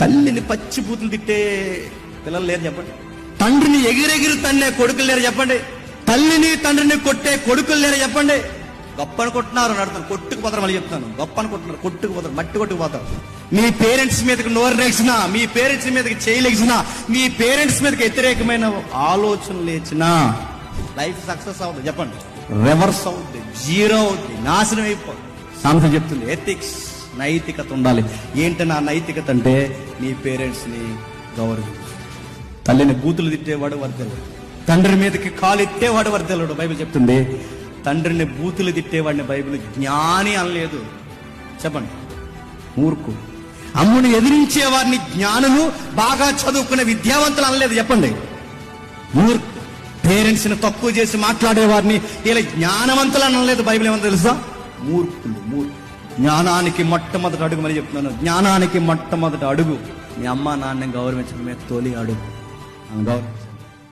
తల్లిని పచ్చి బూతులు తిట్టే పిల్లలు లేరు చెప్పండి. తండ్రిని ఎగిరెగిరి తన్నే కొడుకులు లేరు చెప్పండి. తల్లిని తండ్రిని కొట్టే కొడుకులు లేరు చెప్పండి. గొప్ప అనుకుంటున్నారు నడుతాను కొట్టుకు పోతారు మళ్ళీ చెప్తాను. గొప్ప అనుకుంటున్నారు కొట్టుకు పోతారు. మట్టి కొట్టుకు పోతారు. మీ పేరెంట్స్ మీదకి నోరు లేచినా మీ పేరెంట్స్ మీదకి చేయలేచినా మీ పేరెంట్స్ మీదకి వ్యతిరేకమైన ఆలోచన లేచినా లైఫ్ సక్సెస్ అవుతుంది చెప్పండి. రివర్స్ అవుద్ది. జీరో అవుద్ది. నాశనం అయిపోతుంది సామెత చెప్తుంది. ఎథిక్స్ నైతికత ఉండాలి. ఏంటి నా నైతికత అంటే నీ పేరెంట్స్ని గౌరవించు. తల్లిని బూతులు తిట్టేవాడు వర్దలు. తండ్రి మీదకి కాలు ఎత్తేవాడు వర్దలుడు బైబిల్ చెప్తుంది. తండ్రిని బూతులు తిట్టేవాడిని బైబిల్ జ్ఞాని అనలేదు. చెప్పండి. మూర్ఖు అమ్ముని ఎదిరించే వారిని జ్ఞానులు బాగా చదువుకునే విద్యావంతులు అనలేదు. చెప్పండి. మూర్ఖు పేరెంట్స్ని తక్కువ చేసి మాట్లాడేవారిని ఇలా జ్ఞానవంతులు అనలేదు బైబిల్ ఏమన్నా తెలుసా? మూర్ఖులు మూర్ఖు జ్ఞానానికి మొట్టమొదటి అడుగు మరి చెప్తున్నాను. జ్ఞానానికి మొట్టమొదటి అడుగు. మీ అమ్మ నాన్న గౌరవించడమే తొలి అడుగు. గౌరవ